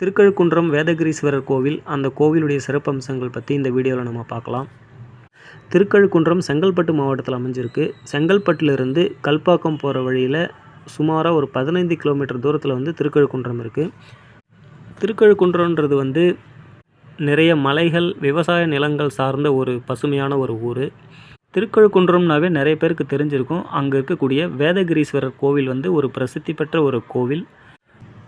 திருக்கழுக்குன்றம் வேதகிரீஸ்வரர் கோவில் அந்த கோவிலுடைய சிறப்பம்சங்கள் பற்றி இந்த வீடியோவில் நம்ம பார்க்கலாம். திருக்கழுக்குன்றம் செங்கல்பட்டு மாவட்டத்தில் அமைஞ்சிருக்கு. செங்கல்பட்டிலிருந்து கல்பாக்கம் போகிற வழியில் சுமாராக ஒரு பதினைந்து கிலோமீட்டர் தூரத்தில் வந்து திருக்கழுக்குன்றம் இருக்குது திருக்கழுக்குன்றம்ன்றது வந்து நிறைய மலைகள் விவசாய நிலங்கள் சார்ந்த ஒரு பசுமையான ஒரு ஊர். திருக்கழுக்குன்றம்னாவே நிறைய பேருக்கு தெரிஞ்சிருக்கும். அங்கே இருக்கக்கூடிய வேதகிரீஸ்வரர் கோவில் வந்து ஒரு பிரசித்தி பெற்ற ஒரு கோவில்.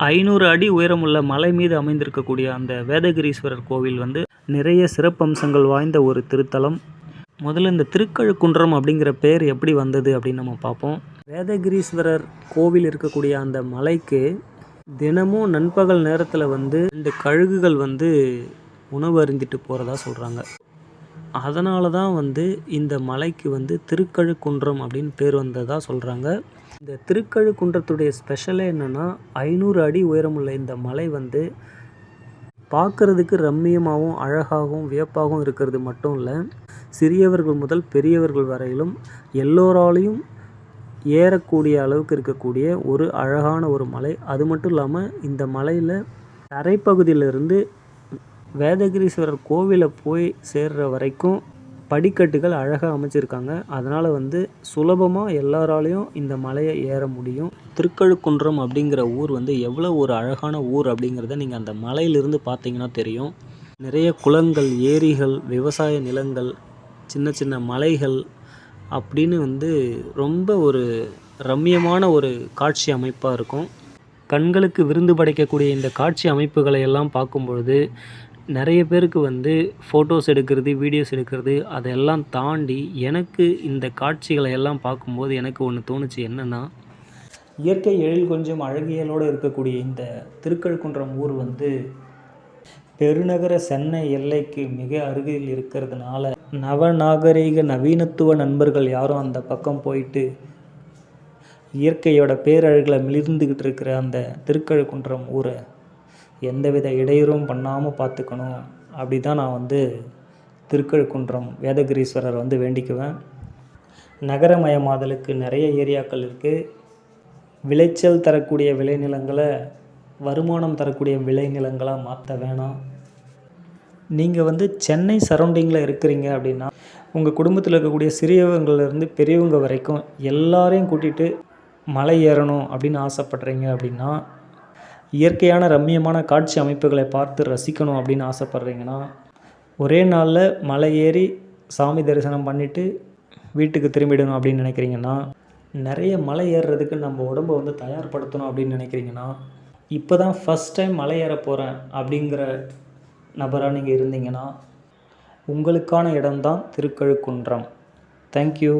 ஐநூறு அடி உயரமுள்ள மலை மீது அமைந்திருக்கக்கூடிய அந்த வேதகிரீஸ்வரர் கோவில் வந்து நிறைய சிறப்பம்சங்கள் வாய்ந்த ஒரு திருத்தலம். முதல்ல இந்த திருக்கழுக்குன்றம் அப்படிங்கிற பேர் எப்படி வந்தது அப்படின்னு நம்ம பார்ப்போம். வேதகிரீஸ்வரர் கோவில் இருக்கக்கூடிய அந்த மலைக்கு தினமும் நண்பகல் நேரத்தில் வந்து இந்த கழுகுகள் வந்து உணவு அருந்திட்டு போகிறதா சொல்கிறாங்க அதனால தான் வந்து இந்த மலைக்கு வந்து திருக்கழுக்குன்றம் அப்படின்னு பேர் வந்ததாக சொல்கிறாங்க இந்த திருக்கழுக்குன்றத்துடைய ஸ்பெஷலே என்னென்னா ஐநூறு அடி உயரமுள்ள இந்த மலை வந்து பார்க்குறதுக்கு ரம்மியமாகவும் அழகாகவும் வியப்பாகவும் இருக்கிறது மட்டும் இல்லை சிறியவர்கள் முதல் பெரியவர்கள் வரையிலும் எல்லோராலையும் ஏறக்கூடிய அளவுக்கு இருக்கக்கூடிய ஒரு அழகான ஒரு மலை. அது மட்டும் இல்லாமல் இந்த மலையில் தரைப்பகுதியிலிருந்து வேதகிரீஸ்வரர் கோவிலை போய் சேர்ற வரைக்கும் படிக்கட்டுகள் அழகாக அமைச்சிருக்காங்க. அதனால் வந்து சுலபமாக எல்லாராலையும் இந்த மலையை ஏற முடியும். திருக்கழுக்குன்றம் அப்படிங்கிற ஊர் வந்து எவ்வளோ ஒரு அழகான ஊர் அப்படிங்கிறத நீங்கள் அந்த மலையிலிருந்து பார்த்தீங்கன்னா தெரியும். நிறைய குளங்கள் ஏரிகள் விவசாய நிலங்கள் சின்ன சின்ன மலைகள் அப்படின்னு வந்து ரொம்ப ஒரு ரம்மியமான ஒரு காட்சி அமைப்பாக இருக்கும். கண்களுக்கு விருந்து படைக்கக்கூடிய இந்த காட்சி அமைப்புகளை எல்லாம் பார்க்கும்பொழுது நிறைய பேருக்கு வந்து ஃபோட்டோஸ் எடுக்கிறது வீடியோஸ் எடுக்கிறது அதெல்லாம் தாண்டி எனக்கு இந்த காட்சிகளை எல்லாம் பார்க்கும்போது எனக்கு ஒன்று தோணுச்சு என்னென்னா இயற்கை எழில் கொஞ்சம் அழகியலோடு இருக்கக்கூடிய இந்த திருக்கழுக்குன்றம் ஊர் வந்து பெருநகர சென்னை எல்லைக்கு மிக அருகில் இருக்கிறதுனால நவநாகரீக நவீனத்துவ நண்பர்கள் யாரும் அந்த பக்கம் போயிட்டு இயற்கையோட பேரழகில் மிளிர்ந்துக்கிட்டு இருக்கிற அந்த திருக்கழுக்குன்றம் ஊரை எந்தவித இடையூறும் பண்ணாமல் பார்த்துக்கணும் அப்படி தான் நான் வந்து திருக்கழுக்குன்றம் வேதகிரீஸ்வரர் வந்து வேண்டிக்குவேன். நகரமயமாதலுக்கு நிறைய ஏரியாக்கள் இருக்குது விளைச்சல் தரக்கூடிய விளைநிலங்களை வருமானம் தரக்கூடிய விளைநிலங்களாக மாற்ற வேணாம். நீங்கள் வந்து சென்னை சரௌண்டிங்கில் இருக்கிறீங்க அப்படின்னா உங்கள் குடும்பத்தில் இருக்கக்கூடிய சிறியவங்கள்லேருந்து பெரியவங்க வரைக்கும் எல்லாரையும் கூட்டிகிட்டு மலை ஏறணும் அப்படின்னு ஆசைப்பட்றீங்க அப்படின்னா இயற்கையான ரம்மியமான காட்சி அமைப்புகளை பார்த்து ரசிக்கணும் அப்படின்னு ஆசைப்பட்றீங்கன்னா ஒரே நாளில் மலை ஏறி சாமி தரிசனம் பண்ணிவிட்டு வீட்டுக்கு திரும்பிடணும் அப்படின்னு நினைக்கிறீங்கன்னா நிறைய மலை ஏறுறதுக்கு நம்ம உடம்பை வந்து தயார்படுத்தணும் அப்படின்னு நினைக்கிறீங்கன்னா இப்போ தான் ஃபஸ்ட் டைம் மலை ஏற போகிறேன் அப்படிங்கிற நபராக நீங்கள் இருந்தீங்கன்னா உங்களுக்கான இடம்தான் திருக்கழுக்குன்றம். தேங்க்யூ